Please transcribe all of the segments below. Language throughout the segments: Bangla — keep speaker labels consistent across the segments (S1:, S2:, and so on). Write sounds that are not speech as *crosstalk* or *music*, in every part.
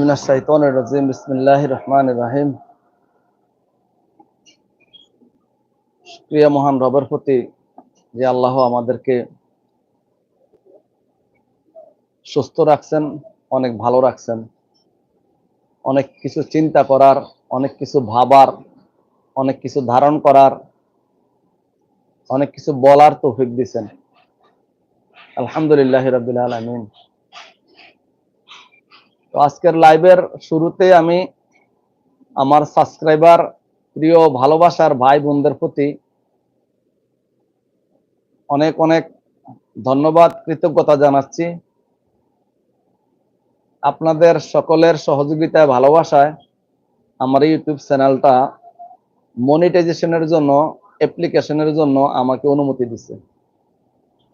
S1: মিনাশ শাইতানির বিসমিল্লাহির রহমানির রহিম। প্রিয় মহান রবের প্রতি যে আল্লাহ আমাদেরকে সুস্থ রাখছেন, অনেক ভালো রাখছেন, অনেক কিছু চিন্তা করার, অনেক কিছু ভাবার, অনেক কিছু ধারণ করার, অনেক কিছু বলার তৌফিক দিছেন আলহামদুলিল্লাহ রাব্বিল আলামিন। তো আজকের লাইভের শুরুতে আমি আমার সাবস্ক্রাইবার প্রিয় ভালোবাসার ভাই বোনদের প্রতি অনেক অনেক ধন্যবাদ, কৃতজ্ঞতা জানাচ্ছি। আপনাদের সকলের সহযোগিতায়, ভালোবাসায় আমার ইউটিউব চ্যানেলটা মনিটাইজেশনের জন্য অ্যাপ্লিকেশনের জন্য আমাকে অনুমতি দিচ্ছে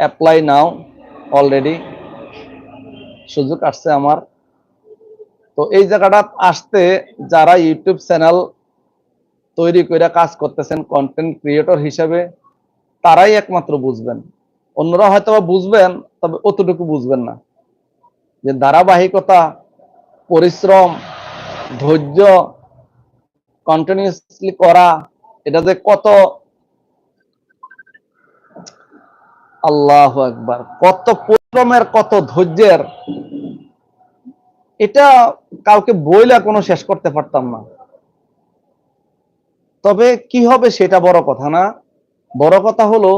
S1: অ্যাপ্লাই নাও অলরেডি সুযোগ আসছে আমার। তো এই জায়গাটা আসতে যারা ইউটিউব চ্যানেল তৈরি করে কাজ করতেছেন কন্টেন্ট ক্রিয়েটর হিসেবে, তারাই একমাত্র বুঝবেন। অন্যরা হয়তো বুঝবেন, তবে অতটুকু বুঝবেন না। যে ধারাবাহিকতা, পরিশ্রম, ধৈর্য কন্টিনিউসলি করা, এটা যে কত আল্লাহ একবার কত পরিশ্রমের, কত ধৈর্যের এটা কাউকে বইলা কোনো শেষ করতে পারতাম না। তবে কি হবে সেটা বড় কথা না। বড় কথা হলো,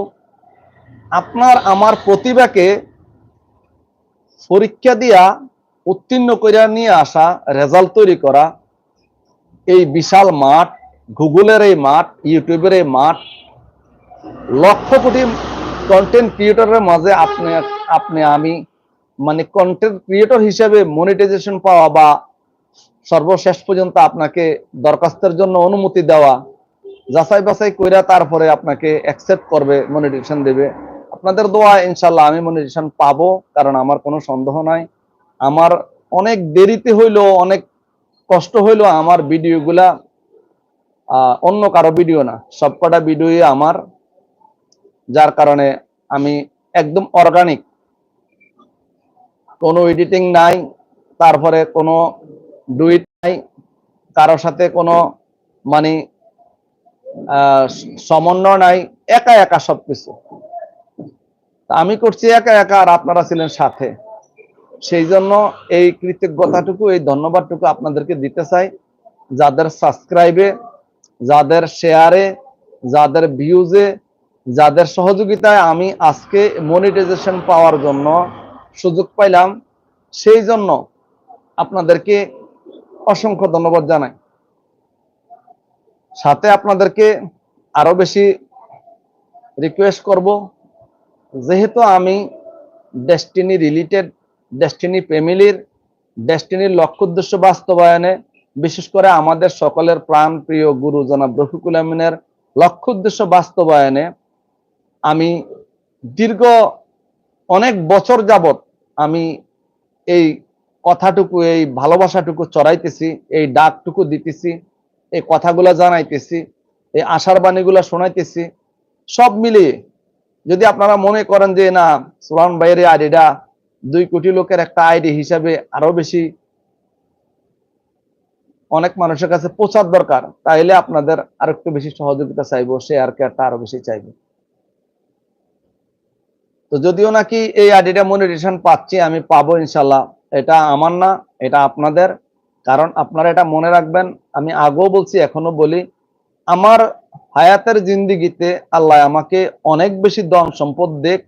S1: আপনার আমার প্রতিভাকে পরীক্ষা দিয়া উত্তীর্ণ করিয়া নিয়ে আসা, রেজাল্ট তৈরি করা, এই বিশাল মাঠ, গুগলের এই মাঠ, ইউটিউবের এই মাঠ, লক্ষ কোটি কন্টেন্ট ক্রিয়েটরের মাঝে আপনি আপনি আমি মানে কন্টেন্ট ক্রিয়েটর হিসেবে মনিটাইজেশন পাওয়া বা সর্বশেষ পর্যন্ত আপনাকে দরখাস্তের জন্য অনুমতি দেওয়া, যাচাই বাছাই কইরা তারপরে আপনাকে অ্যাকসেপ্ট করবে মনিটাইজেশন দেবে। আপনাদের দোয়া ইনশাল্লাহ আমি মনিটাইজেশন পাবো, কারণ আমার কোনো সন্দেহ নাই। আমার অনেক দেরিতে হইল অনেক কষ্ট হইল আমার ভিডিওগুলা অন্য কারও ভিডিও না, সবকটা ভিডিও আমার। যার কারণে আমি একদম অর্গানিক কোনো এডিটিং নাই, তারপরে কোনো ডুইট নাই, কারোর সাথে কোনো মানে সমন্বয় নাই, একা একা সবকিছু। আমি করছি একা একা আর আপনারা ছিলেন সাথে। সেই জন্য এই কৃতজ্ঞতাটুকু, এই ধন্যবাদটুকু আপনাদেরকে দিতে চাই। যাদের সাবস্ক্রাইবে যাদের শেয়ারে যাদের ভিউজে যাদের সহযোগিতায় আমি আজকে মনিটাইজেশন পাওয়ার জন্য সুযোগ পাইলাম। সেই জন্য আপনাদেরকে অসংখ্য ধন্যবাদ জানাই। সাথে আপনাদেরকে আরও বেশি রিকোয়েস্ট করব, যেহেতু আমি ডেস্টিনি রিলেটেড ডেস্টিনি ফ্যামিলির ডেস্টিনির লক্ষ্য উদ্দেশ্য বাস্তবায়নে, বিশেষ করে আমাদের সকলের প্রাণ প্রিয় গুরু জনাব রফিকুল আমিনের লক্ষ্য উদ্দেশ্য বাস্তবায়নে আমি দীর্ঘ অনেক বছর যাবত আমি এই কথাটুকু, এই ভালোবাসাটুকু চড়াইতেছি, এই ডাকটুকু দিতেছি, এই কথাগুলা জানাইতেছি, এই আশার বাণীগুলা শোনাইতেছি, সব মিলিয়ে যদি আপনারা মনে করেন যে না, সুলান ভাইয়ের আইডিটা দুই কোটি লোকের একটা আইডি হিসাবে আরও বেশি অনেক মানুষের কাছে পৌঁছার দরকার, তাইলে আপনাদের আর একটু বেশি সহযোগিতা চাইব শেয়ার কেয়ারটা আরও বেশি চাইব। তো যদিও নাকি এই আইডিটা মনিটেশন পাচ্ছি, আমি পাবো ইনশাল্লাহ। এটা আমার না, এটা আপনাদের। কারণ আপনারা এটা মনে রাখবেন, আমি আগেও বলছি, এখনও বলি, আমার হায়াতের জিন্দিগিতে আল্লাহ আমাকে অনেক বেশি দম সম্পদ দেখ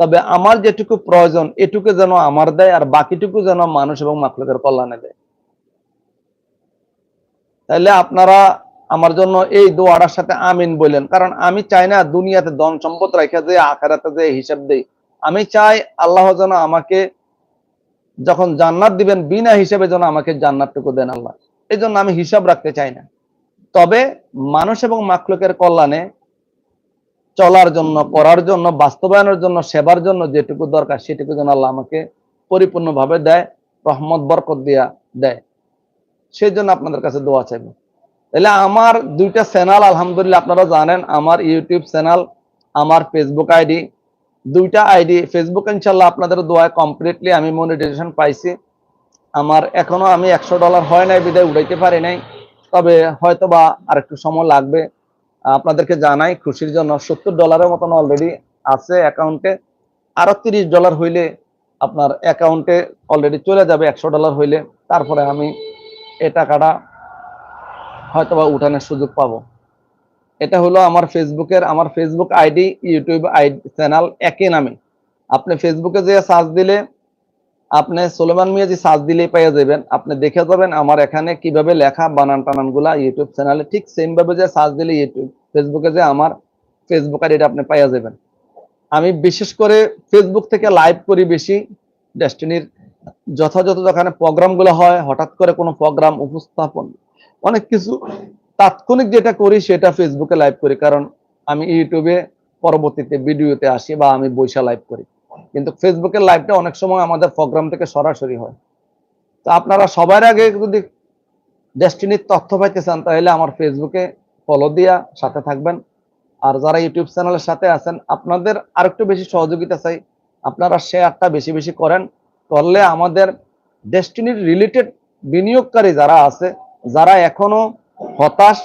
S1: তবে আমার যেটুকু প্রয়োজন, এটুকু যেন আমার দেয়, আর বাকিটুকু যেন মানুষ এবং মাকলুকের কল্যাণে দেয়। তাহলে আপনারা আমার জন্য এই দোয়াটার সাথে আমিন বললেন কারণ আমি চাই না দুনিয়াতে ধন সম্পদ রেখে যে আখারাতে যে হিসাব দেই। আমি চাই আল্লাহ যেন আমাকে যখন জান্নাত দিবেন, বিনা হিসেবে যেন আমাকে জান্নাতটুকু দেন আল্লাহ। এই জন্য আমি হিসাব রাখতে চাই না। তবে মানুষ এবং মাকলুকের কল্যাণে চলার জন্য, করার জন্য, বাস্তবায়নের জন্য, সেবার জন্য যেটুকু দরকার, সেটুকু যেন আল্লাহ আমাকে পরিপূর্ণভাবে দেয়, রহমত, বরকত দিয়া দেয়। সেই জন্য আপনাদের কাছে দোয়া চাইব। তাহলে আমার দুইটা চ্যানেল আলহামদুলিল্লাহ আপনারা জানেন, আমার ইউটিউব চ্যানেল আমার ফেসবুক আইডি দুইটা আইডি ফেসবুক ইনশাল্লাহ আপনাদের দোয়ায় কমপ্লিটলি আমি মনিটাইজেশন পাইছি। আমার এখনও আমি একশো ডলার হয় নাই, বিদায় উঠাইতে পারি নাই। তবে হয়তো বা আর একটু সময় লাগবে। আপনাদেরকে জানাই, খুশির জন্য সত্তর ডলারের মতন অলরেডি আছে অ্যাকাউন্টে আরও তিরিশ ডলার হইলে আপনার অ্যাকাউন্টে অলরেডি চলে যাবে একশো ডলার হইলে। তারপরে আমি এই টাকাটা হয়তোবা উঠানোর সুযোগ পাবো। এটা হলো আমার ফেসবুকের আমার Facebook ID YouTube ID channel একই নামে। আপনি ফেসবুকে যে সার্চ দিলে আপনি সোলেমান মিয়াজি সার্চ দিলেই পেয়ে যাবেন। আপনি দেখে যাবেন আমার এখানে কীভাবে লেখা বানান টানানগুলা ইউটিউব চ্যানেলে ঠিক সেম ভাবে যে সার্চ দিলে ইউটিউব ফেসবুকে যে আমার ফেসবুক আইডিটা আপনি পেয়ে যাবেন। আমি বিশেষ করে ফেসবুক থেকে লাইভ করি বেশি। ডেস্টিনির যথাযথ যেখানে প্রোগ্রামগুলো হয়, হঠাৎ করে কোনো প্রোগ্রাম উপস্থাপন অনেক কিছু তাৎক্ষণিক যেটা করি সেটা ফেসবুকে লাইভ করি, কারণ আমি ইউটিউবে পরবর্তীতে ভিডিওতে আসি বা আমি বৈশা লাইভ করি। কিন্তু ফেসবুকের লাইভটা অনেক সময় আমাদের প্রোগ্রাম থেকে সরাসরি হয়। তো আপনারা সবার আগে যদি ডেস্টিনির তথ্য পাইতে চান, তাহলে আমার ফেসবুকে ফলো দিয়া সাথে থাকবেন। আর যারা ইউটিউব চ্যানেলের সাথে আছেন, আপনাদের আরেকটু বেশি সহযোগিতা চাই। আপনারা শেয়ারটা বেশি বেশি করেন, করলে আমাদের ডেস্টিনির রিলেটেড বিনিয়োগকারী যারা আছে যারা এখনও হতাশ,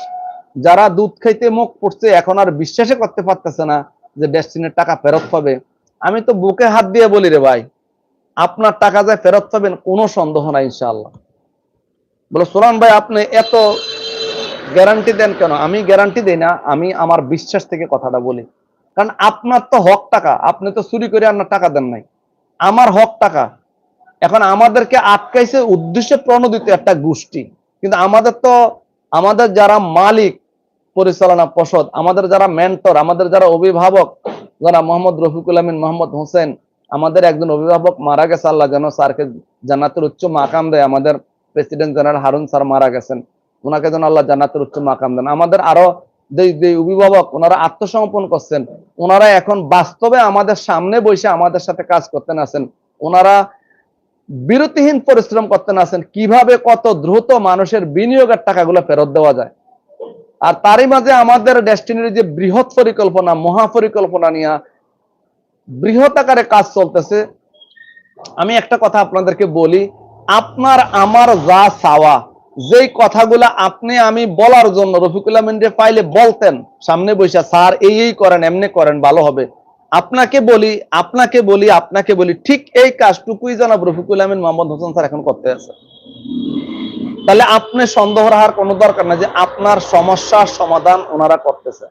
S1: যারা দুধ খাইতে মুখ পড়ছে, এখন আর বিশ্বাসই করতে পারতেছে না যে ডেস্টিনের টাকা ফেরত পাবে। আমি তো বুকে হাত দিয়ে বলি রে ভাই, আপনার টাকা যায় ফেরত পাবেন, কোনো সন্দেহ নাই ইনশাআল্লাহ। বলে সোলান ভাই, আপনি এত গ্যারান্টি দেন কেন? আমি গ্যারান্টি দেই না, আমি আমার বিশ্বাস থেকে কথাটা বলি। কারণ আপনার তো হক টাকা, আপনি তো চুরি করে আপনার টাকা দেন নাই। আমার হক টাকা। এখন আমাদেরকে আটকাইছে উদ্দেশ্যে প্রণোদিত একটা গোষ্ঠী। আমাদের তো, আমাদের যারা মালিক, পরিচালনা পর্ষদ, আমাদের যারা মেন্টর আমাদের যারা অভিভাবক, যারা মোহাম্মদ রফিকুল আমিন, মোহাম্মদ হোসেন, আমাদের একজন অভিভাবক মারা গেছে, আল্লাহ যেন স্যারকে জান্নাতের উচ্চ মাকাম দেয়। আমাদের প্রেসিডেন্ট জেনারেল হারুন স্যার মারা গেছেন। ওনাকে যেন আল্লাহ জান্নাতের উচ্চ মাকাম দেন। আমাদের আরও যে অভিভাবক ওনারা আত্মসমর্পণ করছেন ওনারা এখন বাস্তবে আমাদের সামনে বসে আমাদের সাথে কাজ করতেন আছেন ওনারা বিরতিহীন পরিশ্রম করতেন আছেন কীভাবে কত দ্রুত মানুষের বিনিয়োগের টাকাগুলো ফেরত দেওয়া যায়। আর তারই মাঝে আমাদের ডেস্টিনির যে বৃহৎ পরিকল্পনা, মহা পরিকল্পনা নিয়ে বৃহৎ আকারে কাজ চলতেছে। আমি একটা কথা আপনাদেরকে বলি, আপনার, আমার যা চাওয়া, যেই কথাগুলো আপনি আমি বলার জন্য রফিকুল আমিনরে পাইলে বলতেন, সামনে বসে, স্যার, এই এই করেন, এমনি করেন, ভালো হবে। আপনাকে বলি আপনাকে বলি আপনাকে বলি, ঠিক এই কাজটুকুই জানাব রফিকুল আমিন মোহাম্মদ হোসেন স্যার এখন করতে আছে। তাহলে আপনি সন্দেহ রাখার কোনো দরকার না যে আপনার সমস্যার সমাধান ওনারা করতেছে।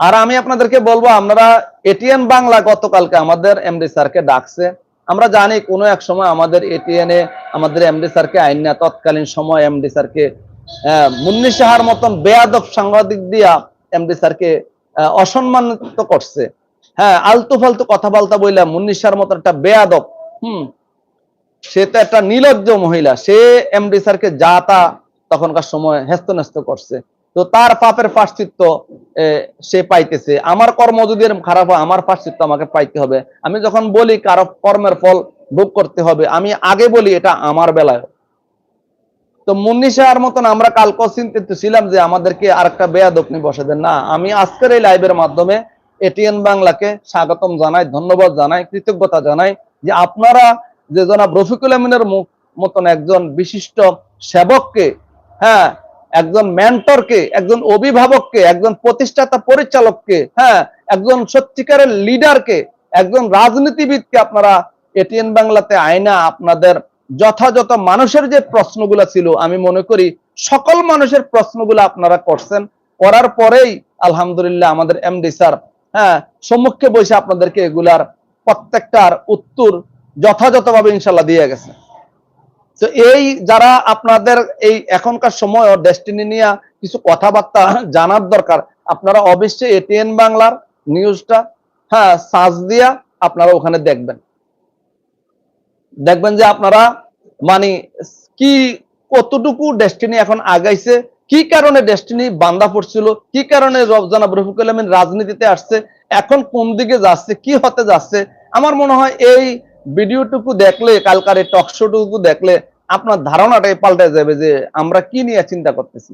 S1: আর আমি আপনাদেরকে বলব, আপনারা এটিএন বাংলা গতকালকে আমাদের এমডি স্যারকে ডাকছে। আমরা জানি কোনো এক সময় আমাদের এটিএন এ আমাদের এমডি স্যারকে আইন না তৎকালীন সময় এমডি স্যারকে মুন্নি সাহার মতন বেয়াদব সাংবাদিক দিয়া এমডি স্যারকে অসম্মানিত করছে। হ্যাঁ আলতু ফালতু কথা বলতা বইলা মুন্নি সাহার মতন একটা বেয়াদব। হুম, সে তো একটা নির্লজ্জ মহিলা। সে এমডি স্যারকে যা তা তখনকার সময় হেস্ত নেস্ত করছে। তো তার পাপের পাশ্চিত্য সে পাইতেছে। আমার কর্ম যদি খারাপ হয়, আমার পাশ্চিত্য আমাকে পাইতে হবে। আমি যখন বলি কারও কর্মের ফল ভোগ করতে হবে, আমি আগে বলি এটা আমার বেলায়। তো মুন্নি সাহার মতন আমরা কালকে চিন্তিত ছিলাম যে আমাদেরকে আর আরেকটা বেয়াদপনি বসে দেন। না, আমি আজকের এই লাইভের মাধ্যমে এটিএন বাংলাকে স্বাগতম জানাই, ধন্যবাদ জানাই, কৃতজ্ঞতা জানাই যে আপনারা যে জনাব রফিকুল আমিনের মতন একজন বিশিষ্ট সেবককে হ্যাঁ একজন মেন্টরকে একজন অভিভাবককে, একজন প্রতিষ্ঠাতা পরিচালককে হ্যাঁ একজন সত্যিকারের লিডারকে একজন রাজনীতিবিদকে আপনারা এটিএন বাংলাতে আয়না আপনাদের যথাযথ মানুষের যে প্রশ্নগুলো ছিল, আমি মনে করি সকল মানুষের প্রশ্নগুলো আপনারা করছেন। করার পরেই আলহামদুলিল্লাহ আমাদের এমডি স্যার হ্যাঁ সম্মুখে বসে আপনাদেরকে এগুলার প্রত্যেকটার উত্তর যথাযথভাবে ইনশাল্লাহ দিয়ে গেছে। তো এই যারা আপনাদের এই এখনকার সময় ডেস্টিনি নিয়ে কিছু কথাবার্তা জানার দরকার, আপনারা অবশ্যই এটিএন বাংলার নিউজটা হ্যাঁ সার্চ দিয়া আপনারা ওখানে দেখবেন। দেখবেন যে আপনারা মানে কি কতটুকু ডেস্টিনি এখন আগাইছে, কি কারণে ডেস্টিনি বান্দা পড়ছিল, কি কারণে রফজানা রফিকুল আলমিন রাজনীতিতে আসছে, এখন কোন দিকে যাচ্ছে, কি হতে যাচ্ছে, আমার মনে হয় এই ভিডিওটুকু দেখলে, কালকার এই টক শোটুকু দেখলে আপনার ধারণাটাই পাল্টে যাবে যে আমরা কি নিয়ে চিন্তা করতেছি।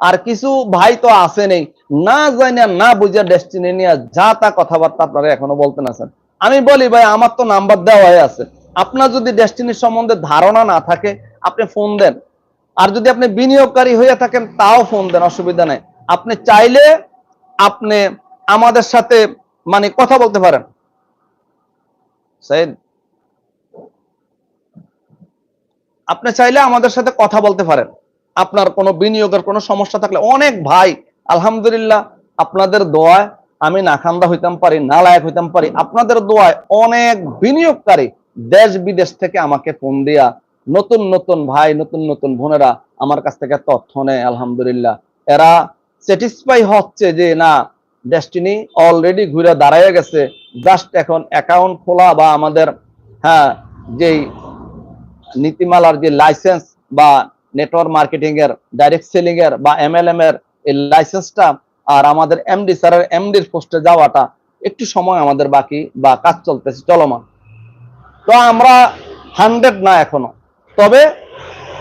S1: আর কিছু ভাই তো আছে নেই, না জানি না বুঝা ডেস্টিনি নিয়ে যা তা কথাবার্তা আপনারা এখনও বলতেন আছেন আমি বলি ভাই, আমার তো নাম্বার দেওয়া হয়ে আছে। আপনার যদি ডেস্টিনির সম্বন্ধে ধারণা না থাকে, আপনি ফোন দেন। আর যদি আপনি বিনিয়োগকারী হয়ে থাকেন, তাও ফোন দেন, অসুবিধা নেই। আপনি চাইলে আপনি আমাদের সাথে মানে কথা বলতে পারেন। আপনি চাইলে আমাদের সাথে কথা বলতে পারেন। আপনার কোনো বিনিয়োগের কোনো সমস্যা থাকলে। অনেক ভাই, আলহামদুলিল্লাহ, আপনাদের দোয়ায় আমি নাখান্দা হইতাম পারি, নালায়ক হইতাম পারি। আপনাদের দোয়ায় অনেক বিনিয়োগকারী দেশ বিদেশ থেকে আমাকে ফোন দিয়া নতুন নতুন ভাই, নতুন নতুন বোনেরা আমার কাছ থেকে তথ্য নেয়, আলহামদুলিল্লাহ। এরা স্যাটিসফাই হচ্ছে যে, না ডেস্টিনি অলরেডি ঘুরে দাঁড়ায় গেছে। জাস্ট এখন অ্যাকাউন্ট খোলা বা আমাদের হ্যাঁ যেই নীতিমালার যে লাইসেন্স বা নেটওয়ার্ক মার্কেটিং এর ডাইরেক্ট সেলিং এর বা এমএলএম এর এই লাইসেন্সটা আর আমাদের এমডি স্যারের এমডির পোস্টে যাওয়াটা একটু সময় আমাদের বাকি বা কাজ চলতেছে, চলমান। তো আমরা হান্ড্রেড না এখনও। তবে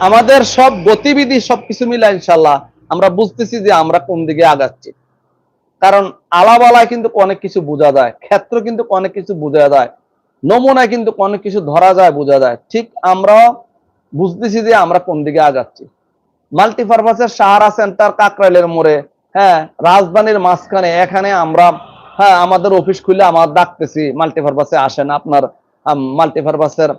S1: আমাদের সব গতিবিধি সবকিছু মিলে ইনশাল্লাহ আমরা বুঝতেছি যে আমরা কোন দিকে আগাচ্ছি। কারণ আলাবালায় কিন্তু অনেক কিছু বোঝা যায়, ক্ষেত্র কিন্তু অনেক কিছু বোঝা যায়, নমুনায় কিন্তু অনেক কিছু ধরা যায়, বোঝা যায়। ঠিক আমরা বুঝতেছি যে আমরা কোন দিকে আগাচ্ছি। মাল্টিপারপাসের সাহারা সেন্টার কাকরাইলের মোড়ে হ্যাঁ রাজধানীর মাঝখানে, এখানে আমরা হ্যাঁ আমাদের অফিস খুলে আমার ডাকতেছি মাল্টিপারপাসে আসেন আপনার মাল্টিপারপাসের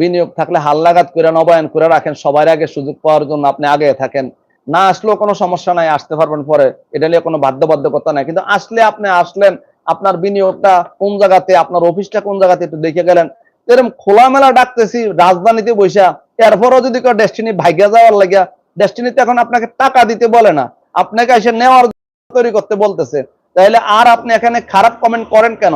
S1: বিনিয়োগ থাকলে হাল্লাঘাত করে নবায়ন করে রাখেন। সবার আগে সুযোগ পাওয়ার জন্য আপনি আগে থাকেন। না আসলেও কোনো সমস্যা নাই, আসতে পারবেন পরে। এটা নিয়ে কোনো বাধ্যবাধকতা নাই। কিন্তু আসলে আপনি আসলেন, আপনার বিনিয়োগটা কোন জায়গাতে, আপনার অফিসটা কোন জায়গাতে একটু দেখে গেলেন। এরকম খোলামেলা ডাকতেছি, রাজধানীতে বৈশা এরপরও যদি কেউ ডেস্টিনি ভাগ্যা যাওয়ার লাগিয়া ডেস্টিনিতে এখন আপনাকে টাকা দিতে বলে না। আপনাকে এসে নেওয়ার তৈরি করতে বলতেছে। তাহলে আর আপনি এখানে খারাপ কমেন্ট করেন কেন?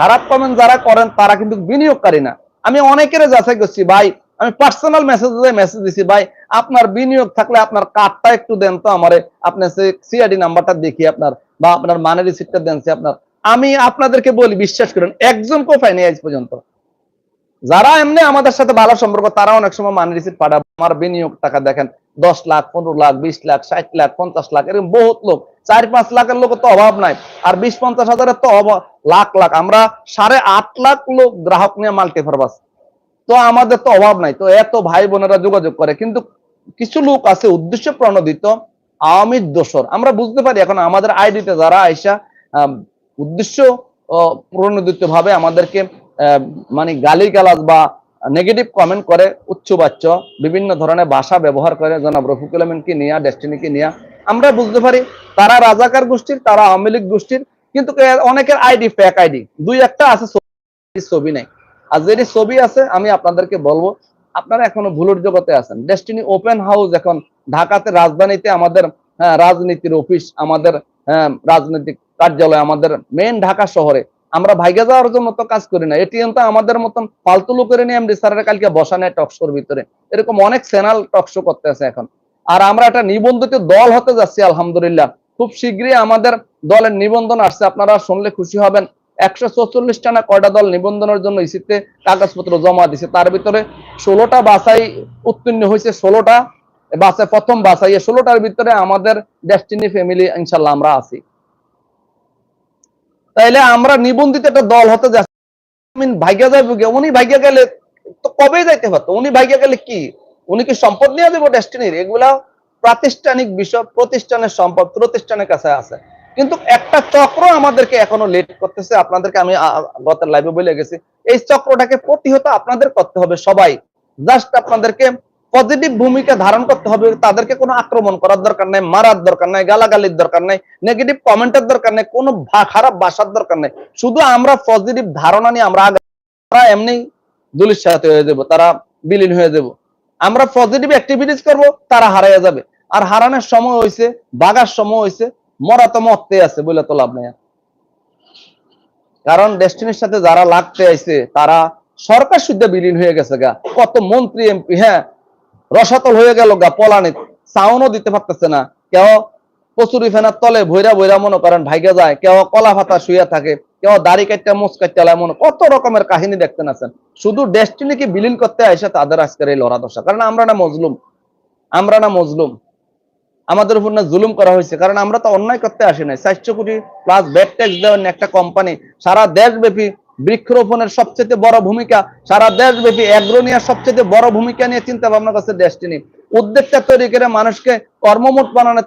S1: খারাপ কমেন্ট যারা করেন, তারা কিন্তু বিনিয়োগকারী না। আমি অনেকের যাচাই করছি, ভাই, আমি পার্সোনাল মেসেজ মেসেজ দিছি, ভাই, আপনার বিনিয়োগ থাকলে আপনার কার্ডটা একটু দেন তো আমারে। আপনার সিআইডি নাম্বারটা দেখি আপনার, বা আপনার মানে রিসিপ্টটা দেন আপনার। আমি আপনাদেরকে বলি, বিশ্বাস করেন, একজন কো পাইনি আজ পর্যন্ত। যারা এমনি আমাদের সাথে ভালো সম্পর্ক তারা অনেক সময় মানি রিসিপ্ট পাঠাবে আমার বিনিয়োগ টাকা দেখেন, দশ লাখ, পনেরো লাখ, বিশ লাখ, ষাট লাখ, পঞ্চাশ লাখ, এরকম বহুত লোক। চার পাঁচ লাখের লোক তো অভাব নাই। আর বিশ পঞ্চাশ হাজারের তো অভাব, লাখ লাখ। আমরা সাড়ে আট লাখ লোক গ্রাহক নিয়ে মাল্টিপারপাস তো আমাদের তো অভাব নাই। তো এত ভাই বোনেরা যোগাযোগ করে। কিন্তু কিছু লোক আছে উদ্দেশ্য প্রণোদিত আওয়ামী দোসর আমরা বুঝতে পারি এখন আমাদের আইডিতে যারা আইসা উদ্দেশ্য প্রণোদিত ভাবে আমাদেরকে মানে গালি গালাজ বা নেগেটিভ কমেন্ট করে উচ্চবাচ্য বিভিন্ন ধরনের ভাষা ব্যবহার করে জনাব রফিকুল আলমিনকে নিয়ে ডেস্টিনিকে নিয়ে। আমরা বুঝতে পারি তারা রাজাকার গোষ্ঠীর তারা আওয়ামী লীগ গোষ্ঠীর কিন্তু অনেকের আইডি ফেক আইডি। দুই একটা আছে ছবি- ছবি নেই। আর যেটি ছবি আছে আমি আপনাদেরকে বলব আপনারা এখনও ভুলের জগতে আছেন। ডেস্টিনি ওপেন হাউস এখন ঢাকাতে রাজধানীতে আমাদের হ্যাঁ, রাজনীতির অফিস আমাদের হ্যাঁ, রাজনৈতিক কার্যালয় আমাদের মেন ঢাকা শহরে। আমরা ভাইগে যাওয়ার জন্য তো কাজ করি না। এটিএম তো আমাদের মতন ফালতু লোকের নিয়ে এমডি স্যারের কালকে বসা নেয় টকশোর ভিতরে। এরকম অনেক চ্যানেল টকশো করতে আছে এখন। আর আমরা একটা নিবন্ধিত দল হতে যাচ্ছি, আলহামদুলিল্লাহ। খুব শীঘ্রই আমাদের দলের নিবন্ধন আসছে। আপনারা শুনলে খুশি হবেন। একশো চৌচল্লিশটা না কয়টা দল নিবন্ধনের জন্য ইসিতে কাগজপত্র জমা দিছে। তার ভিতরে ষোলোটা বাছাই উত্তীর্ণ হয়েছে, ষোলোটা বাছাই প্রথম বাছাই। ষোলোটার ভিতরে আমাদের ডেস্টিনি ফ্যামিলি ইনশাল্লাহ আমরা আছি। তাইলে আমরা নিবন্ধিত একটা দল হতে যাচ্ছি। যাইব কি? উনি ভাগ্য গেলে তো কবে যাইতে পারতো? উনি ভাগ্য গেলে কি? উনি কি সম্পদ নিয়ে দেবো ডেস্টিনির এগুলা প্রাতিষ্ঠানিক বিষয়, প্রতিষ্ঠানের সম্পদ, প্রতিষ্ঠানের কাছে আছে। কিন্তু একটা চক্র আমাদেরকে এখনও লেট করতেছে। আপনাদেরকে আমি গত লাইভে বলে গেছি। এই চক্রটাকে প্রতিহত আপনাদের করতে হবে সবাই। জাস্ট আপনাদেরকে পজিটিভ ভূমিকা ধারণ করতে হবে, তাদেরকে কোনো আক্রমণ করার দরকার নাই, মারার দরকার নাই, গালাগালির দরকার নাই নেগেটিভ কমেন্টের দরকার নাই, কোনো খারাপ বাসার দরকার নাই। শুধু আমরা পজিটিভ ধারণা নিয়ে আমরা আগে তারা এমনি দলির সাথে হয়ে যাব, তারা বিলীন হয়ে যাব। আমরা পজিটিভ অ্যাক্টিভিটিস করব, তারা হারাইয়া যাবে। আর হারানোর সময় হয়েছে বাগার সময় হয়েছে মরা তো মরতে আছে বলে তো লাভ নাই কারণ ডেস্টিনির সাথে যারা লাগতে আইছে, তারা সরকার শুদ্ধ বিলীন হয়ে গেছে গা। কত মন্ত্রী এমপি হ্যাঁ রসাতল হয়ে গেল গা, পলানি। সাউনও দিতে পারতেছে না। কেউ কচুরি ফেনার তলে ভৈরা ভৈরা মনে করেন ভাইগে যায়, কেউ কলা পাতা শুয়ে থাকে, কেউ দাড়ি কাটটা মুচ কাটতে মনে কত রকমের কাহিনী দেখতেন আছেন। শুধু ডেস্টিনিকে বিলীন করতে আসে তাদের আজকের এই লড়া দশা। কারণ আমরা না মজলুম। আমরা না মজলুম। আমাদের উপর না জুলুম করা হয়েছে। কারণ আমরা তো অন্যায় করতে আসি নাই। চারশো কোটি প্লাস ব্যাট ট্যাক্স দেওয়ার একটা কোম্পানি সারা দেশব্যাপী বৃক্ষরোপণের সবচেয়ে বড় ভূমিকা সারা দেশব্যাপী অ্যাগ্রোনিয়ার সবচেয়ে বড় ভূমিকা নিয়ে চিন্তা ভাবনা করছে ডেস্টিনি উদ্যোগটা তৈরি করে মানুষকে কর্মমুট বানানোর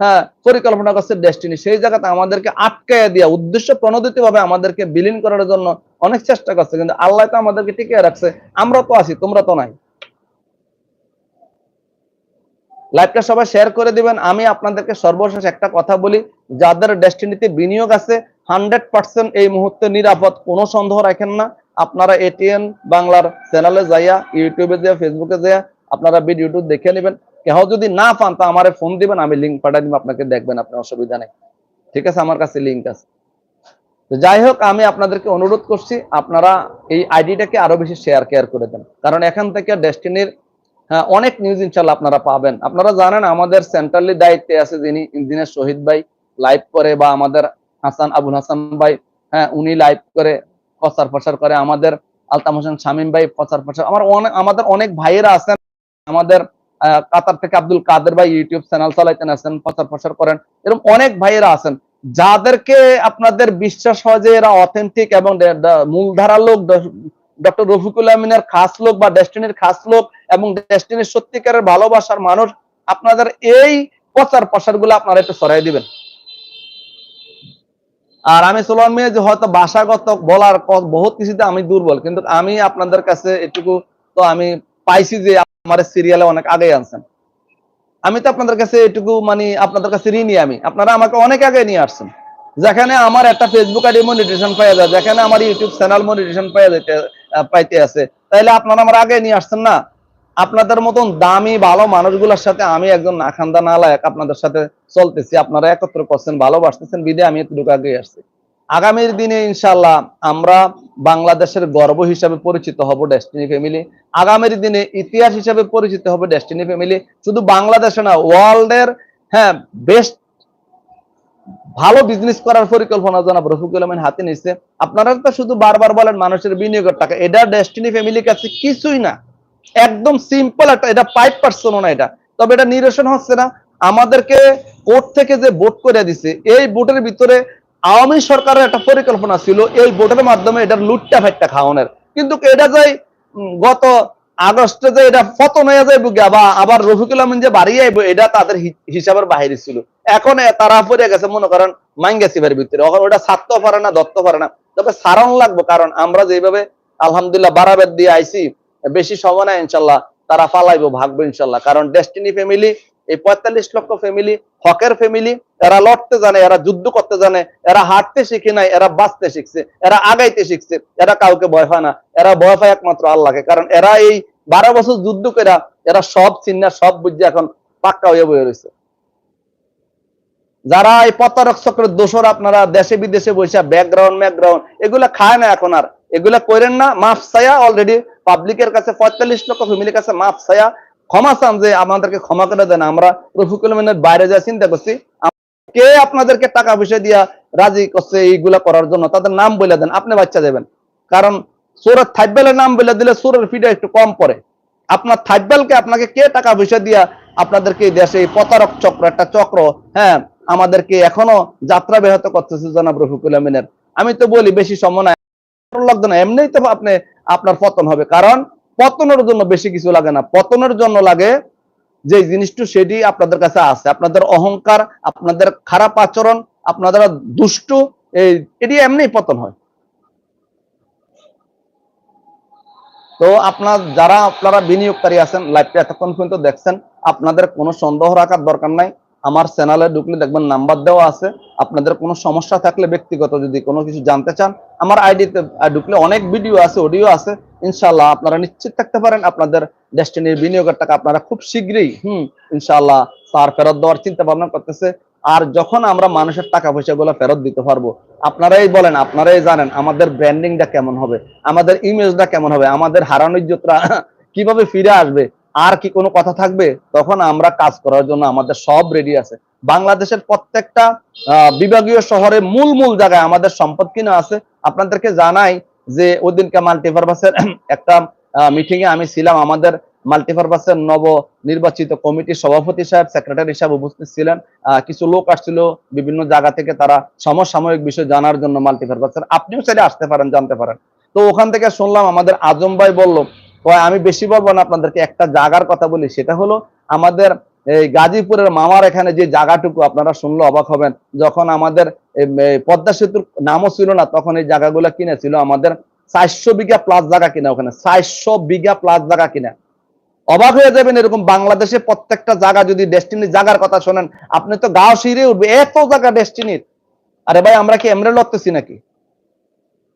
S1: হ্যাঁ পরিকল্পনা করছে ডেস্টিনি সেই জায়গাতে আমাদেরকে আটকায় দিয়া, উদ্দেশ্য প্রণোদিত ভাবে আমাদেরকে বিলীন করার জন্য অনেক চেষ্টা করছে, কিন্তু আল্লাহ তো আমাদেরকে টিকিয়ে রাখছে। আমরা তো আছি, তোমরা তো নাই। লাইভটা সবাই শেয়ার করে দিবেন। আমি আপনাদেরকে সর্বশেষ একটা কথা বলি, যাদের ডেস্টিনিতে বিনিয়োগ আছে হান্ড্রেড পার্সেন্ট এই মুহূর্তে নিরাপদ, কোনো সন্দেহ রাখেন না। আপনারা এটিএন বাংলার চ্যানেলে যাইয়া ইউটিউবে যাইয়া ফেসবুকে যাইয়া, আপনারা ভিডিওটু দেখে নেবেন। কেহ যদি না পান, তা আমারে ফোন দিবেন, আমি লিঙ্ক পাঠিয়ে দিব, আপনাকে দেখবেন আপনার অসুবিধা নেই। ঠিক আছে? আমার কাছে লিঙ্ক আছে। যাই হোক, আমি আপনাদেরকে অনুরোধ করছি, আপনারা এই আইডিটাকে আরও বেশি শেয়ার কেয়ার করে দেন। কারণ এখান থেকে ডেস্টিনির হ্যাঁ অনেক নিউজ ইনশাল্লাহ আপনারা পাবেন। আপনারা জানেন, আমাদের সেন্ট্রালি দায়িত্বে আছে যিনি ইঞ্জিনিয়ার শহীদ ভাই লাইভ করে বা আমাদের হাসান আবুল হাসান ভাই হ্যাঁ উনি লাইভ করে প্রচার প্রসার করে। আমাদের আলতাম হোসেন শামীম ভাই প্রচার প্রসার। আমার অনেক আমাদের অনেক ভাইয়েরা আছেন। আমাদের কাতার থেকে আব্দুল কাদের ভাই ইউটিউব চ্যানেল চালাইতেন, আছেন, প্রচার প্রসার করেন। এরকম অনেক ভাইয়েরা আছেন। যাদেরকে আপনাদের বিশ্বাস হয় যে এরা অথেন্টিক এবং মূলধারা লোক ডক্টর রফিকুল আমিনের খাস লোক বা ডেস্টিনির খাস লোক এবং ডেস্টিনির সত্যিকারের ভালোবাসার মানুষ, আপনাদের এই প্রচার প্রসারগুলো আপনারা একটু সরাই দিবেন। আর আমি সোলান মিয়া যে হয়তো ভাষাগত বলার বহুত কিছুতে আমি দুর্বল, কিন্তু আমি আপনাদের কাছে এটুকু তো আমি পাইছি যে আমার সিরিয়ালে অনেক আগে আনছেন। আমি তো আপনাদের কাছে এটুকু মানে আপনাদের কাছে ঋণী আমি। আপনারা আমাকে অনেক আগে নিয়ে আসছেন। যেখানে আমার একটা ফেসবুক আইডি মনিটেশন পাওয়া যায়, যেখানে আমার ইউটিউব চ্যানেল মনিটেশন পাওয়া যেতে পাইতে আছে। তাইলে আপনারা আমার আগে নিয়ে আসছেন না? আপনাদের মতন দামি, ভালো মানুষগুলোর সাথে আমি একজন নাখান্দা নালায়ক আপনাদের সাথে চলতেছি। আপনারা একত্র করছেন, ভালোবাসতেছেন, বিদে আমি একটু আগে আসছি। আগামীর দিনে ইনশাল্লাহ আমরা বাংলাদেশের গর্ব হিসাবে পরিচিত হব ডেস্টিনি ফ্যামিলি আগামীর দিনে ইতিহাস হিসাবে পরিচিত হবে ডেস্টিনি ফ্যামিলি শুধু বাংলাদেশে না, ওয়ার্ল্ডের হ্যাঁ বেস্ট, ভালো বিজনেস করার পরিকল্পনা জনাব রফিকুল আলমিন হাতে নিচ্ছে আপনারা তো শুধু বারবার বলেন মানুষের বিনিয়োগের টাকা, এটা ডেস্টিনি ফ্যামিলির কাছে কিছুই না। একদম সিম্পল একটা, এটা ফাইভ পার্সেন্ট না এটা। তবে এটা নিরসন হচ্ছে না। আমাদেরকে কোর্ট থেকে যে ভোট করে দিছে, এই ভোটের ভিতরে আওয়ামী সরকারের একটা পরিকল্পনা ছিল, এই ভোটের মাধ্যমে এটা লুটটা ফাইটটা খাওয়ানোর। কিন্তু এটা যাই গত আগস্টে যে এটা পতন হয়ে যায় বুকে আবার রফিকুল আমিন যে বাড়ি আইব, এটা তাদের হিসাবের বাহিরে ছিল। এখন তারা পড়ে গেছে, মনে করেন মাইঙ্গাসিবের ভিতরে। এখন ওটা ছাড়তে পারে না দত্ত পারে না। তবে সারণ লাগবে, কারণ আমরা যেভাবে আলহামদুলিল্লাহ বারাবেদ দিয়ে আইছি বেশি সময় না ইনশাল্লাহ তারা পালাইবো ভাগবো, ইনশাল্লাহ। কারণ ডেস্টিনি ফ্যামিলি এই পঁয়তাল্লিশ লক্ষ ফ্যামিলি হকের ফ্যামিলি এরা লড়তে জানে, এরা যুদ্ধ করতে জানে, এরা হাঁটতে শিখে নাই, এরা বাঁচতে শিখছে, এরা আগাইতে শিখছে, এরা কাউকে ভয় পায় না, এরা ভয় পায় একমাত্র আল্লাহকে। কারণ এরা এই বারো বছর যুদ্ধ করে এরা সব চিন্না সব বুঝে এখন পাক্কা হয়ে বয়ে রয়েছে যারা এই প্রতারক চক্রের দোষর আপনারা দেশে বিদেশে বসে ব্যাকগ্রাউন্ড ব্যাকগ্রাউন্ড এগুলা খায় না এখন আর। এগুলা করেন না, মাফ ছায়া অলরেডি পাবলিকের কাছে পঁয়তাল্লিশ লক্ষ ফ্যামিলির কাছে মাফ ছায়া ক্ষমা চান যে আমাদেরকে ক্ষমা করে দেন, আমরা রফিকুল মিনের বাইরে যা চিন্তা করছি। কে আপনাদেরকে টাকা পয়সা দিয়া রাজি করছে এইগুলা করার জন্য? তাদের নাম বলে দেন, আপনি বাচ্চা দেবেন। কারণ সুরের থাইবেলের নাম বলে দিলে সুরের ফিটা একটু কম পড়ে। আপনার থাইবেলকে আপনাকে কে টাকা পয়সা দিয়া আপনাদেরকে এই দেশে এই প্রতারক চক্র, একটা চক্র হ্যাঁ আমাদেরকে এখনও যাত্রা ব্যাহত করতেছে জনাব রফিকুল আমিনের। আমি তো বলি, বেশি সময় নাই লাগবে না, এমনিই তো আপনি আপনার পতন হবে। কারণ পতনের জন্য বেশি কিছু লাগে না। পতনের জন্য লাগে যে জিনিসটা সেটি আপনাদের কাছে আছে। আপনাদের অহংকার, আপনাদের খারাপ আচরণ, আপনাদের দুষ্টু, এই এটি এমনি পতন হয়। তো আপনার যারা, আপনারা বিনিয়োগকারী আছেন, লাইভটা এতক্ষণ পর্যন্ত দেখছেন, আপনাদের কোনো সন্দেহ রাখার দরকার নাই। আমার চ্যানেলে ঢুকলে দেখবেন নাম্বার দেওয়া আছে। আপনাদের কোনো সমস্যা থাকলে ব্যক্তিগত যদি কোনো কিছু জানতে চান, আমার আইডিতে ঢুকলে অনেক ভিডিও আছে অডিও আছে। ইনশাল্লাহ আপনারা নিশ্চিত থাকতে পারেন, আপনাদের ডেস্টিনির বিনিয়োগের টাকা আপনারা খুব শীঘ্রই, হুম ইনশাল্লাহ তার ফেরত দেওয়ার চিন্তা ভাবনা করতেছে। আর যখন আমরা মানুষের টাকা পয়সা গুলো ফেরত দিতে পারব, আপনারাই বলেন, আপনারাই জানেন আমাদের ব্র্যান্ডিংটা কেমন হবে, আমাদের ইমেজটা কেমন হবে, আমাদের হারানো ইজ্জতরা *laughs* কীভাবে ফিরে আসবে। আর কি কোনো কথা থাকবে? তখন আমরা কাজ করার জন্য আমাদের সব রেডি আছে। বাংলাদেশের প্রত্যেকটা বিভাগীয় শহরে মূল মূল জায়গায় আমাদের সম্পদ কিনা আছে। আপনাদেরকে জানাই যে ওদিনকে মাল্টিপারপাসের *clears throat* একটা মিটিং এ আমি ছিলাম। আমাদের মাল্টিপারপাসের নব নির্বাচিত কমিটির সভাপতি সাহেব সেক্রেটারি সাহেব উপস্থিত ছিলেন। কিছু লোক আসছিল বিভিন্ন জায়গা থেকে তারা সমসাময়িক বিষয় জানার জন্য মাল্টিপারপাসের আপনিও চাইলে আসতে পারেন, জানতে পারেন। তো ওখান থেকে শুনলাম আমাদের আজম ভাই বলল আমি বেশি বলব না আপনাদেরকে, একটা জায়গার কথা বলি, সেটা হলো আমাদের এই গাজীপুরের মামার এখানে যে জায়গাটুকু আপনারা শুনলে অবাক হবেন, যখন আমাদের পদ্মা সেতুর নামও ছিল না, তখন এই জায়গাগুলো কিনেছিল আমাদের চারশো বিঘা প্লাস জায়গা কিনা ওখানে, চারশো বিঘা প্লাস জায়গা কিনা। অবাক হয়ে যাবেন এরকম বাংলাদেশে প্রত্যেকটা জায়গা যদি ডেস্টিনি জায়গার কথা শোনেন, আপনি তো গাও শিরে উঠবে, এত জায়গা ডেস্টিনির আরে ভাই, আমরা কি এমরে লড়তেছি নাকি?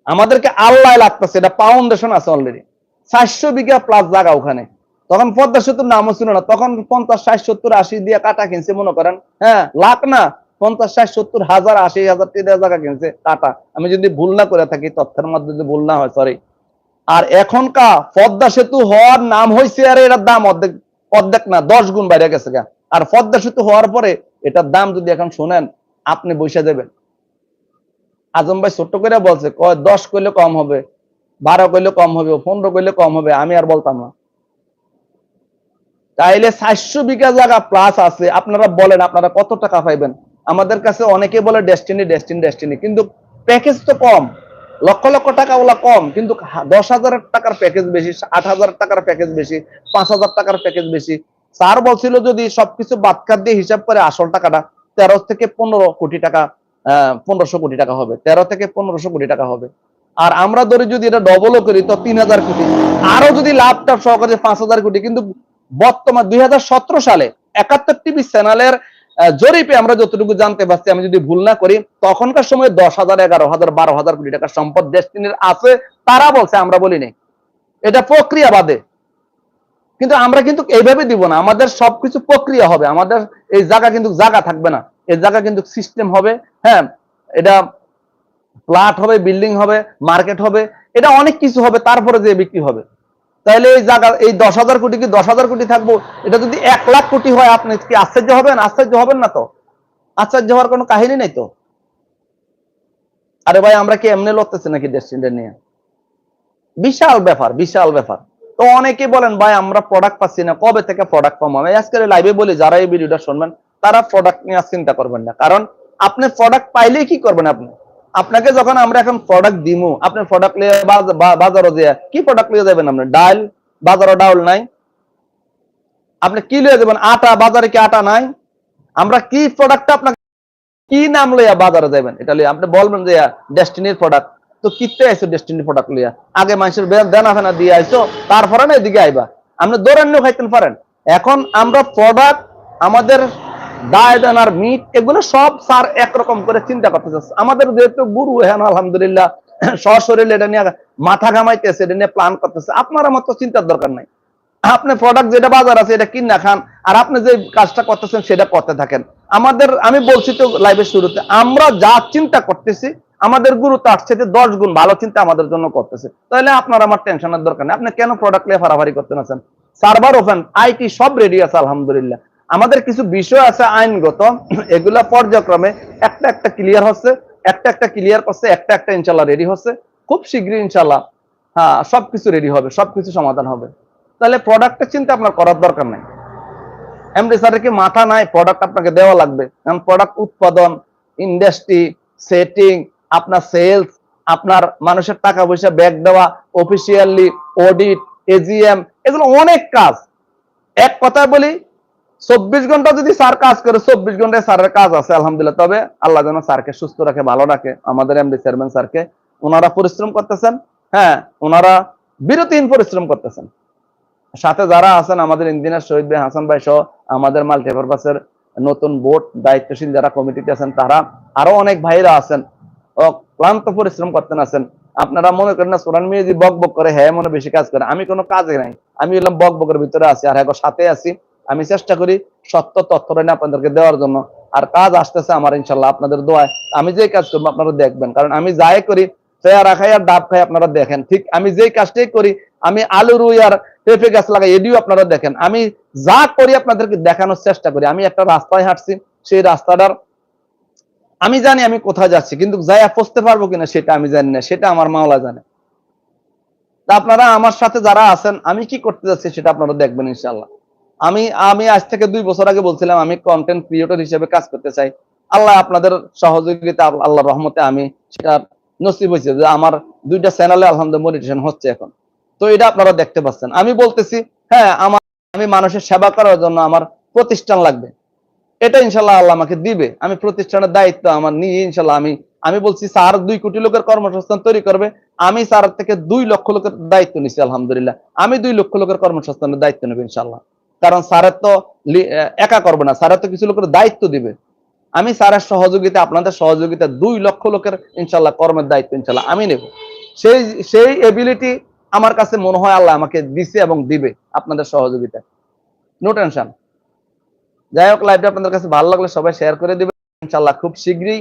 S1: আমাদেরকে আল্লাহ লাগতেছে, এটা ফাউন্ডেশন আছে অলরেডি চারশো বিঘা প্লাস জায়গা ওখানে। তখন পদ্মা সেতুর নামও ছিল না। তখন পঞ্চাশ, ষাট, সত্তর, আশি দিয়ে কাটা কিনছে, মনে করেন। হ্যাঁ লাখ না, পঞ্চাশ, ষাট, সত্তর, হাজার, আশি হাজার টাকা জায়গা কিনছে কাটা। আমি যদি ভুল না করে থাকি, তথ্যের মধ্যে যদি ভুল না হয় সরি আর এখনকার পদ্মা সেতু হওয়ার নাম হয়েছে আর এটার দাম অর্ধেক অর্ধেক না, দশ গুণ বাইরে গেছে গা। আর পদ্মা সেতু হওয়ার পরে এটার দাম যদি এখন শোনেন, আপনি বসে দেবেন। আজম ভাই ছোট্ট করে বলছে, কয়, দশ করলে কম হবে। বারো কইলে কম হবে, পনেরো কইলে কম হবে, আমি আর বলতাম না। তাইলে চারশো বিঘা জায়গা প্লাস আছে, আপনারা বলেন আপনারা কত টাকা পাইবেন? আমাদের কাছে অনেকে বলে ডেস্টিনি ডেস্টিনি ডেস্টিনি কিন্তু প্যাকেজ তো কম। লক্ষ লক্ষ টাকা ওলা কম, কিন্তু দশ হাজার টাকার প্যাকেজ বেশি, আট হাজার টাকার প্যাকেজ বেশি, পাঁচ হাজার টাকার প্যাকেজ বেশি। স্যার বলছিল যদি সবকিছু বাদ কাট দিয়ে হিসাব করে আসল টাকাটা তেরো থেকে পনেরো কোটি টাকা, আহ, পনেরোশো কোটি টাকা হবে, তেরো থেকে পনেরোশো কোটি টাকা হবে। আর আমরা ধরি যদি এটা ডবলও করি, তো তিন হাজার কোটি। আরও যদি লাভটা সহকারে পাঁচ হাজার কোটি, কিন্তু বর্তমান দুই সালে একাত্তর টিভি চ্যানেলের জরিপে আমরা যতটুকু জানতে পারছি, আমি যদি ভুল না করি, তখনকার সময় দশ হাজার এগারো, হাজার বারো হাজার কোটি টাকার সম্পদ ডেস্টিনির আছে, তারা বলছে, আমরা বলি নাই। এটা প্রক্রিয়া বাদে কিন্তু আমরা কিন্তু এইভাবে দিব না। আমাদের সবকিছু প্রক্রিয়া হবে। আমাদের এই জায়গা কিন্তু জায়গা থাকবে না। এই জায়গা কিন্তু সিস্টেম হবে। হ্যাঁ এটা ফ্ল্যাট হবে বিল্ডিং হবে মার্কেট হবে, এটা অনেক কিছু হবে, তারপরে যে বিক্রি হবে। তাহলে এই জায়গা, এই দশ হাজার কোটি কি দশ হাজার কোটি থাকব? এটা যদি এক লাখ কোটি হয়, আপনি কি আশ্চর্য হবেন? আশ্চর্য হবেন না তো? আশ্চর্য হওয়ার কোনো কাহিনী নেই তো? আরে ভাই, আমরা কি এমনি লড়তেছি নাকি ডেস্টিনটা নিয়ে? বিশাল ব্যাপার বিশাল ব্যাপার। তো অনেকে বলেন, ভাই, আমরা প্রোডাক্ট পাচ্ছি না, কবে থেকে প্রোডাক্ট পাবো? আমি আজকে লাইভে বলি, যারা এই ভিডিওটা শুনবেন, তারা প্রোডাক্ট নিয়ে চিন্তা করবেন না। কারণ আপনি প্রোডাক্ট পাইলেই কি করবেন আপনি? আপনাকে যখন আমরা এখন প্রোডাক্ট দিমু আপনি প্রোডাক্ট লিয়ে বাজ- বা- বাজারে যে কি প্রোডাক্ট লিয়ে যাবেন আপনি? ডাল? বাজারে ডাউল নাই। আপনি কি লিয়ে যাবেন আটা? বাজারে কি আটা নাই? আমরা কি প্রোডাক্ট আপনাকে, কি নাম লইয়া বাজারে যাবেন এটা লইয়া আপনি বলবেন যে ডেস্টিনির প্রোডাক্ট তো কিনতে আইসো ডেস্টিনি প্রোডাক্ট লইয়া। আগে মানুষের দেনা ফেনা দিয়ে আইসো তারপরে না এদিকে আইবা। আপনি দৌড়ান্য খাইতেন পারেন। এখন আমরা প্রোডাক্ট আমাদের দায় মিট, এগুলো সব স্যার একরকম করে চিন্তা আমাদের যেহেতু গুরু হ্যাঁ আলহামদুলিল্লাহ *clears throat* এটা নিয়ে মাথা ঘামাইতেছে, এটা নিয়ে প্ল্যান করতেছে। আপনার চিন্তার দরকার নাই। আপনি প্রোডাক্ট যেটা বাজার আছে, এটা কিনা খান, আর আপনি যে কাজটা করতেছেন, সেটা করতে থাকেন। আমাদের, আমি বলছি তো লাইভের শুরুতে, আমরা যা চিন্তা করতেছি, আমাদের গুরু তার সাথে দশ গুণ ভালো চিন্তা আমাদের জন্য করতেছে। তাহলে আপনার আমার টেনশনের দরকার নেই। আপনি কেন প্রোডাক্ট নিয়ে ফারাফারি করতে আছেন সার্ভার ওপেন আইটি সব রেডি আছে, আলহামদুলিল্লাহ। আমাদের কিছু বিষয় আছে আইনগত, এগুলা পর্যায়ক্রমে একটা একটা ক্লিয়ার হচ্ছে, একটা একটা ক্লিয়ার করছে, একটা একটা ইনশাল্লাহ রেডি হচ্ছে। খুব শীঘ্রই ইনশাল্লাহ হ্যাঁ সবকিছু রেডি হবে, সবকিছু সমাধান হবে। তাহলে প্রোডাক্টের চিন্তা আপনার করার দরকার নাই। এমডি স্যারের কি মাথা নাই? প্রোডাক্ট আপনাকে দেওয়া লাগবে। কারণ প্রোডাক্ট উৎপাদন ইন্ডাস্ট্রি সেটিং আপনার সেলস আপনার মানুষের টাকা পয়সা ব্যাক দেওয়া অফিসিয়ালি অডিট এজিএম এগুলো অনেক কাজ। এক কথায় বলি চব্বিশ ঘণ্টা যদি স্যার কাজ করে, চব্বিশ ঘন্টায় স্যারের কাজ আছে, আলহামদুলিল্লাহ। তবে আল্লাহ যেন স্যারকে সুস্থ রাখে, ভালো রাখে। আমাদের এমডি চেয়ারম্যান স্যারকে। ওনারা পরিশ্রম করতেছেন হ্যাঁ ওনারা বিরতিহীন পরিশ্রম করতেছেন। সাথে যারা আছেন, আমাদের ইঞ্জিনিয়ার শহীদ ভাই হাসান ভাই সহ আমাদের মাল্টিপারপাসের নতুন বোর্ড দায়িত্বশীল যারা কমিটিতে আছেন, তারা আরও অনেক ভাইরা আছেন, ও ক্লান্ত পরিশ্রম করতেন আছেন। আপনারা মনে করেন না, সোরান মিয়াজি বক বক করে হ্যাঁ মনে বেশি কাজ করে। আমি কোনো কাজে নাই। আমি এলাম বক বকের ভিতরে আছি, আর হ্যাঁ সাথে আছি। আমি চেষ্টা করি সত্য তথ্যটা আপনাদেরকে দেওয়ার জন্য। আর কাজ আসতেছে আমার ইনশাল্লাহ আপনাদের দোয়ায়। আমি যে কাজ করব আপনারা দেখবেন। কারণ আমি যাই করি চেয়ারা খাই আর ডাব খাই আপনারা দেখেন। ঠিক আমি যেই কাজটাই করি, আমি আলু, রুই আর পেঁপে গাছ লাগাই, এটিও আপনারা দেখেন। আমি যা করি আপনাদেরকে দেখানোর চেষ্টা করি। আমি একটা রাস্তায় হাঁটছি, সেই রাস্তাটার আমি জানি আমি কোথায় যাচ্ছি, কিন্তু যাই পৌঁছতে পারব কিনা সেটা আমি জানি না। সেটা আমার মাওলা জানে। আপনারা আমার সাথে যারা আছেন, আমি কি করতে যাচ্ছি সেটা আপনারা দেখবেন ইনশাল্লাহ। আমি আমি আজ থেকে দুই বছর আগে বলছিলাম আমি কন্টেন্ট ক্রিয়েটর হিসেবে কাজ করতে চাই। আল্লাহ আপনাদের সহযোগিতা আল্লাহ রহমতে আমি সেটা নসিব হয়েছে যে আমার দুইটা চ্যানেলে আলহামদুলিল্লাহ মনিটেশন হচ্ছে এখন। তো এটা আপনারা দেখতে পাচ্ছেন। আমি বলতেছি হ্যাঁ আমার, আমি মানুষের সেবা করার জন্য আমার প্রতিষ্ঠান লাগবে। এটা ইনশাল্লাহ আল্লাহ আমাকে দিবে। আমি প্রতিষ্ঠানের দায়িত্ব আমার নিয়ে ইনশাল্লাহ আমি আমি বলছি, স্যার দুই কোটি লোকের কর্মসংস্থান তৈরি করবে। আমি স্যার থেকে দুই লক্ষ লোকের দায়িত্ব নিচ্ছি আলহামদুলিল্লাহ। আমি দুই লক্ষ লোকের কর্মসংস্থানের দায়িত্ব নেব ইনশাল্লাহ কারণ স্যারের তো একা করবে না। স্যারের তো কিছু লোকের দায়িত্ব দিবে। আমি স্যারের সহযোগিতা, আপনাদের সহযোগিতা দুই লক্ষ লোকের ইনশাল্লাহ কর্মের দায়িত্ব ইনশাল্লাহ আমি নেব। সেই সেই এবিলিটি আমার কাছে মনে হয় আল্লাহ আমাকে দিছে এবং দিবে আপনাদের সহযোগিতা। নো টেনশন যাই হোক লাইভটা আপনাদের কাছে ভালো লাগলে সবাই শেয়ার করে দিবেন। ইনশাল্লাহ খুব শীঘ্রই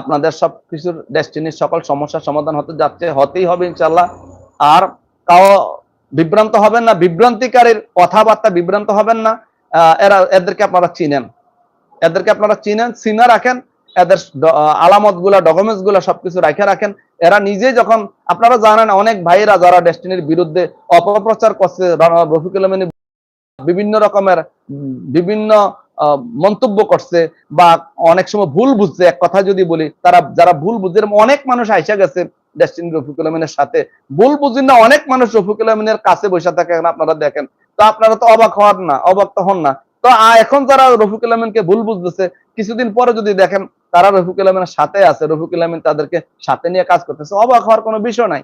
S1: আপনাদের সব কিছুর ডেস্টিনির সকল সমস্যার সমাধান হতে যাচ্ছে, হতেই হবে ইনশাল্লাহ। আর কাও বিভ্রান্ত হবেন না, বিভ্রান্তিকারীর কথাবার্তা বিভ্রান্ত হবেন না। এরা, এদেরকে আপনারা চিনেন। এদেরকে আপনারা চিনেন, চিনে রাখেন। এদের আলামতগুলা ডকুমেন্টসগুলা সবকিছু রাখে রাখেন। এরা নিজে যখন, আপনারা জানেন অনেক ভাইয়েরা যারা ডেস্টিনির বিরুদ্ধে অপপ্রচার করছে রফিকুল বিভিন্ন রকমের, বিভিন্ন মন্তব্য করছে বা অনেক সময় ভুল বুঝছে। এক কথা যদি বলি, তারা, যারা ভুল বুঝছে অনেক মানুষ আইসা গেছে। ডেস্টিনি রফিকুল আমিনের সাথে। ভুল বুঝেন না, অনেক মানুষ রফিকুল আমিনের কাছে বসে থাকে আপনারা দেখেন। তো আপনারা তো অবাক হওয়ার না, অবাক তো হন না। তো এখন যারা রফিকুল আমিনকে ভুল বুঝতেছে, কিছুদিন পরে যদি দেখেন তারা রফিকুল আমিনের সাথে আছে রফিকুল আমিন তাদেরকে সাথে নিয়ে কাজ করতেছে, অবাক হওয়ার কোনো বিষয় নাই।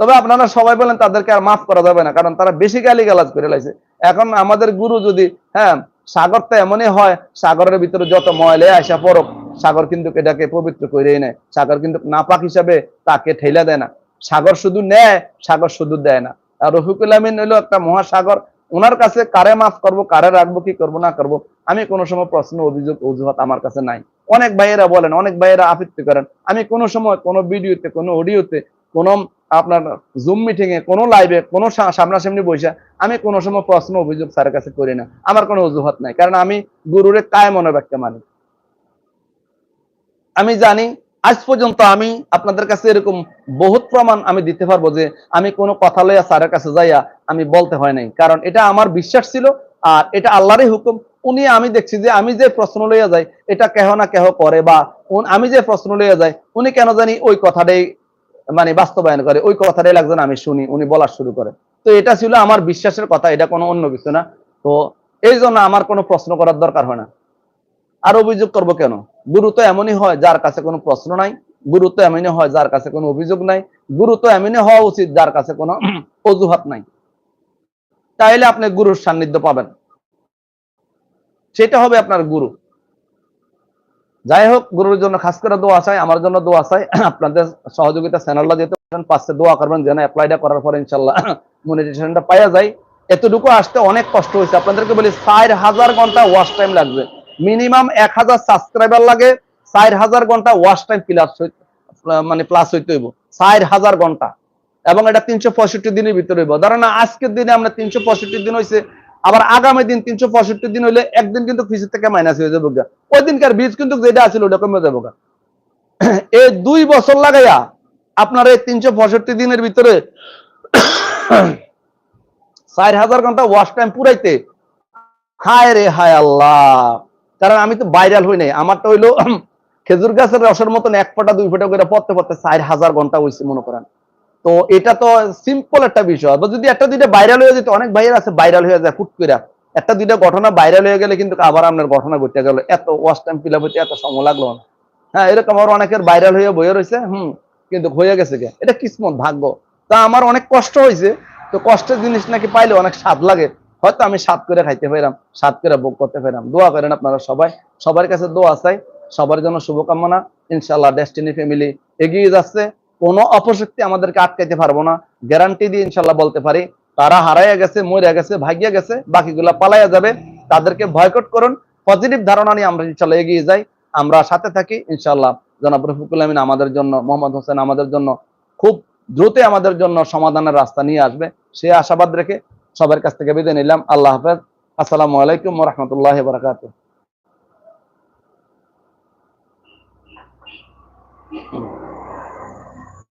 S1: তবে আপনারা সবাই বলেন তাদেরকে আর মাফ করা যাবে না, কারণ তারা বেশি গালি গালাজ করে লাইছে। এখন আমাদের গুরু যদি হ্যাঁ সাগর তো এমনই হয়, সাগরের ভিতরে যত ময়লে আসা পড়ক, সাগর কিন্তু এটাকে পবিত্র করেই নেয়। সাগর কিন্তু নাপাক হিসাবে তাকে ঠেলে দেয় না। সাগর শুধু নেয়, সাগর শুধু দেয় না। আর রফিকুল আমিন হলো একটা মহাসাগর। ওনার কাছে কারে মাফ করব, কারে রাখব, কি করব, না করব, আমি কোনো সময় প্রশ্ন, অভিযোগ, অজুহাত আমার কাছে নাই। অনেক ভাইয়েরা বলেন, অনেক ভাইয়েরা আপত্তি করেন। আমি কোনো সময় কোনো ভিডিওতে, কোনো অডিওতে, কোনো আপনার জুম মিটিং এ কোনো লাইভে কোনো সামনাসামনি বসে আমি কোনো সময় প্রশ্ন, অভিযোগ স্যারের কাছে করি না। আমার কোনো অজুহাত নাই। কারণ আমি গুরুরে কায় মনে ব্যক্তি মানি আমি জানি, আজ পর্যন্ত আমি আপনাদের কাছে এরকম বহুত প্রমাণ আমি দিতে পারব যে আমি কোনো কথা লইয়া স্যারের কাছে যাইয়া আমি বলতে হয় নাই। কারণ এটা আমার বিশ্বাস ছিল আর এটা আল্লাহরই হুকুম। উনি আমি দেখছি যে আমি যে প্রশ্ন লইয়া যাই, এটা কেহ না কেহ করে বা আমি যে প্রশ্ন লইয়া যাই, উনি কেন জানি ওই কথাটাই মানে বাস্তবায়ন করে। ওই কথাটাই লাগছে না, আমি শুনি, উনি বলা শুরু করে। তো এটা ছিল আমার বিশ্বাসের কথা, এটা কোনো অন্য কিছু না। তো এই জন্য আমার কোনো প্রশ্ন করার দরকার হয় না। আর অভিযোগ করব কেন? গুরু তো এমনই হয়, যার কাছে কোনো প্রশ্ন নাই। গুরু তো এমনই হয়, যার কাছে কোনো অভিযোগ নাই। গুরু তো এমনই হওয়া উচিত, যার কাছে কোনো *clears throat* অজুহাত নাই। তাইলে আপনি গুরুর সান্নিধ্য পাবেন। সেটা হবে আপনার গুরু। যাই হোক, গুরুর জন্য খাস করে দোয়া চাই, আমার জন্য দোয়া চাই। আপনাদের সহযোগিতা চ্যানেলটা যেতে পারেন, পাশে দোয়া করবেন, যেন অ্যাপ্লাইটা করার পরে ইনশাল্লাহ মনিটাইজেশনটা পাওয়া যায় এতটুকু আসতে অনেক কষ্ট হয়েছে। আপনাদেরকে বলি, চার হাজার ঘণ্টা ওয়াশ টাইম লাগবে। মিনিমাম এক হাজার সাবস্ক্রাইবার লাগে, চার হাজার ঘণ্টা ওয়াশ টাইম প্লাস মানে প্লাস হইতে হইব। চার হাজার ঘণ্টা। এবং এটা তিনশো পঁয়ষট্টি দিনের ভিতরে হইব। ধরেন আজকের দিনে আমরা তিনশো পঁয়ষট্টি দিন হয়েছে আবার আগামী দিন তিনশো পঁয়ষট্টি দিন হইলে একদিন কিন্তু ফিস থেকে মাইনাস হয়ে যাবে গা। ওই দিনকার বীজ কিন্তু যেটা আছিল ওটা কমে যাব গা। *clears throat* এই দুই বছর লাগাইয়া আপনার এই তিনশো পঁয়ষট্টি দিনের ভিতরে *clears throat* চার হাজার ঘণ্টা ওয়াশ টাইম পুরাইতে, হায় রে হায় আল্লাহ কারণ আমি তো ভাইরাল হই নাই, আমারটা হইল *clears throat* খেজুর গাছের রসের মতন এক ফোঁটা, দুই ফোঁটা করে পড়তে পড়তে চার হাজার ঘণ্টা হয়েছে মনে করেন তো এটা তো সিম্পল একটা বিষয়। যদি একটা দুইটা ভাইরাল হয়ে যেত, অনেক ভাইয়ের আছে ভাইরাল হয়ে যায় ফুট করে একটা দুইটা ঘটনা ভাইরাল হয়ে গেলে কিন্তু আবার আপনার ঘটনা ঘটতে গেল। এত ওয়াশ টাইম ফিল হইতে এত সময় লাগল। না হ্যাঁ এরকম আমার অনেকের ভাইরাল হয়ে বইয়ে রয়েছে হুম, কিন্তু হয়ে গেছে গে এটা কিসমত ভাগ্য। তা আমার অনেক কষ্ট হয়েছে তো কষ্টের জিনিস নাকি পাইলে অনেক স্বাদ লাগে। হয়তো আমি স্বাদ করে খাইতে পাইলাম, স্বাদ করে ভোগ করতে পাইলাম। দোয়া করেন আপনারা সবাই। সবার কাছে দোয়া চাই, সবার জন্য শুভকামনা। ইনশাল্লাহ ডেস্টিনি ফ্যামিলি এগিয়ে যাচ্ছে। কোনো অপশক্তি আমাদেরকে আটকাইতে পারব না। গ্যারান্টি দিয়ে ইনশাল্লাহ বলতে পারি। তারা হারাইয়া গেছে মরিয়া গেছে, ভাগিয়া গেছে, বাকিগুলা পালাইয়া যাবে। তাদেরকে ভয়কট করুন। পজিটিভ ধারণা নিয়ে আমরা ইনশাল্লাহ এগিয়ে যাই। আমরা সাথে থাকি, ইনশাল্লাহ। জনাব রফিকুল আমিন আমাদের জন্য, মোহাম্মদ হোসেন আমাদের জন্য খুব দ্রুত আমাদের জন্য সমাধানের রাস্তা নিয়ে আসবে। সে আশাবাদ রেখে সবার কাছ থেকে বিদায় নিলাম। আল্লাহ হাফেজ। আসসালামু আলাইকুম রহমতুল্লাহ বারাকাতুহ